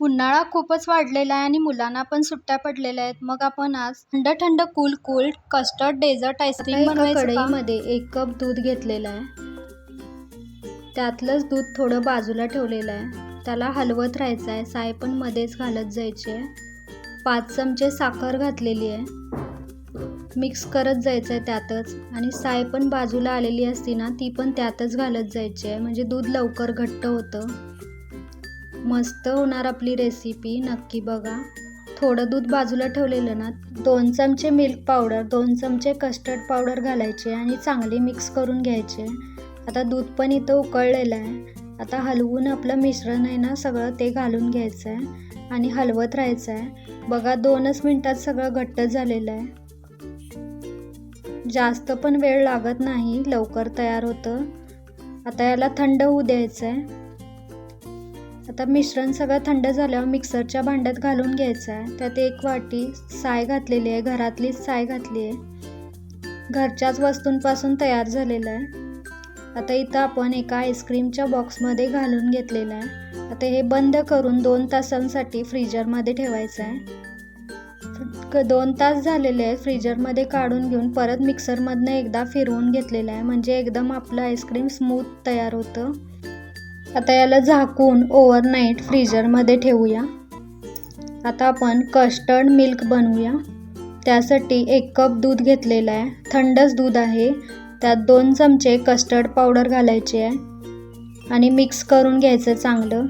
उन्हाळा खूपच वाढलेला आहे आणि मुलांना पण सुट्ट्या पडलेल्या आहेत. मग आपण आज थंड थंड cool cool custard dessert ice cream बनवायचं? कढईमध्ये एक कप दूध घेतलेलं आहे. त्यातलंच दूध थोडं बाजूला ठेवलेलं आहे. त्याला हलवत राहायचं आहे. साय पण मध्येच घालत जायची आहे. पाच चमचे साखर घातलेली आहे. मिक्स करत जायचं आहे त्यातच. आणि साय पण बाजूला आलेली असती ना ती पण त्यातच घालत जायची आहे. म्हणजे दूध लवकर घट्ट होतं. मस्त होणार आपली रेसिपी नक्की बघा. थोडं दूध बाजूला ठेवलेलं ना दोन चमचे मिल्क पावडर दोन चमचे कस्टर्ड पावडर घालायचे आणि चांगली मिक्स करून घ्यायचे. आता दूध पण इथं उकळलेलं आहे. आता हलवून आपलं मिश्रण आहे ना सगळं ते घालून घ्यायचं आहे आणि हलवत राहायचं आहे बघा दोनच मिनटात सगळं घट्ट झालेलं आहे. जास्त पण वेळ लागत नाही लवकर तयार होतं. आता याला थंड होऊ द्यायचं आहे आता मिश्रण सगळं थंड झाल्यावर मिक्सरच्या भांड्यात घालून घ्यायचं आहे. त्यात एक वाटी साय घातलेली आहे घरातलीच साय घातली आहे. घरच्याच वस्तूंपासून तयार झालेलं आहे. आता इथं आपण एका आईस्क्रीमच्या बॉक्समध्ये घालून घेतलेलं आहे. आता हे बंद करून दोन तासांसाठी फ्रीजरमध्ये ठेवायचं आहे. क- दोन तास झालेले आहे फ्रीजरमध्ये काढून घेऊन परत मिक्सरमधनं एकदा फिरवून घेतलेलं आहे. म्हणजे एकदम आपलं आईस्क्रीम स्मूथ तयार होतं. आता याला झाकून ओव्हरनाईट फ्रीजरमध्ये ठेवूया. आता आपण कस्टर्ड मिल्क बनवूया. त्यासाठी एक कप दूध घेतलेलं आहे. थंडच दूध आहे. त्यात दोन चमचे कस्टर्ड पावडर घालायचे आहे. आणि मिक्स करून घ्यायचं चांगलं.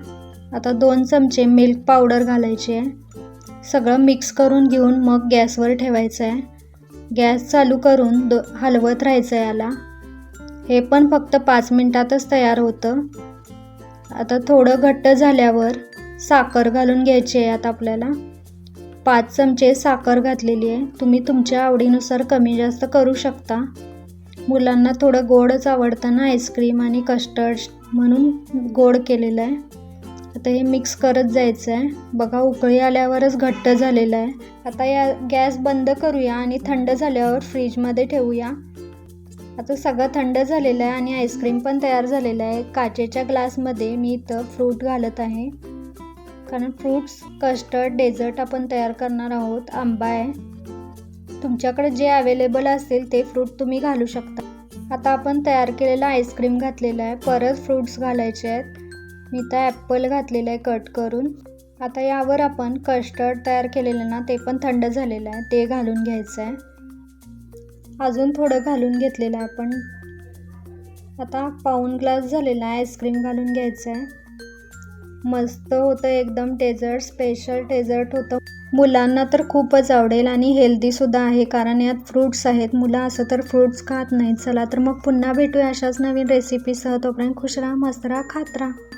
आता दोन चमचे मिल्क पावडर घालायचे आहे. सगळं मिक्स करून घेऊन मग गॅसवर ठेवायचं आहे. गॅस चालू करून दो हलवत राहायचं याला. हे पण फक्त पाच मिनटातच तयार होतं. आता थोडं घट्ट झाल्यावर साखर घालून घ्यायची आहे आता आपल्याला. पाच चमचे साखर घातलेली आहे. तुम्ही तुमच्या आवडीनुसार कमी जास्त करू शकता. मुलांना थोडं गोडच आवडतं ना आईस्क्रीम आणि कस्टर्ड म्हणून गोड केलेलं आहे. आता हे मिक्स करत जायचं आहे. बघा उकळी आल्यावरच घट्ट झालेलं आहे. आता या गॅस बंद करूया आणि थंड झाल्यावर फ्रीजमध्ये ठेवूया. आता सगळं थंड झालेलं आहे आणि आईस्क्रीम पण तयार झालेलं आहे. काचेच्या ग्लासमध्ये मी इथं फ्रूट घालत आहे. कारण फ्रूट्स कस्टर्ड डेझर्ट आपण तयार करणार आहोत. आंबा आहे. तुमच्याकडे जे अवेलेबल असतील ते फ्रूट तुम्ही घालू शकता. आता आपण तयार केलेलं आईस्क्रीम घातलेलं आहे. परत फ्रूट्स घालायचे आहेत. मी तर ॲपल घातलेलं आहे कट करून. आता यावर आपण कस्टर्ड तयार केलेलं ना ते पण थंड झालेलं आहे. ते घालून घ्यायचं आहे. अजून थोडं घालून घेतलेलं आहे आपण. आता पाऊण ग्लास झालेला आईस्क्रीम घालून घ्यायचं आहे. मस्त होतं एकदम डेझर्ट स्पेशल डेझर्ट होतं. मुलांना तर खूपच आवडेल आणि हेल्दीसुद्धा आहे कारण यात फ्रूट्स आहेत. मुलं असं तर फ्रूट्स खात नाहीत. चला तर मग पुन्हा भेटूया अशाच नवीन रेसिपीसह तोपर्यंत खुश राहा मस्त राहा खात राहा.